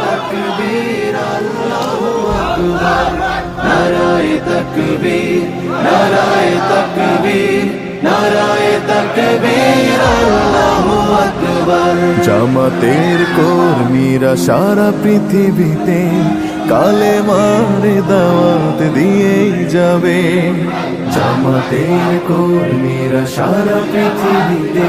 তকবীর আল্লাহু তকবীর তকবীর তকবীর আল্লাহু আকবার জামাতের কর্মীরা সারা পৃথিবীতে কালে মারে দাওয়াত দিয়েই যাবে। জামাতের কর্মীরা সারা পৃথিবীতে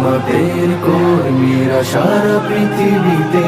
জামাতের কর্মীরা সারা পৃথিবীতে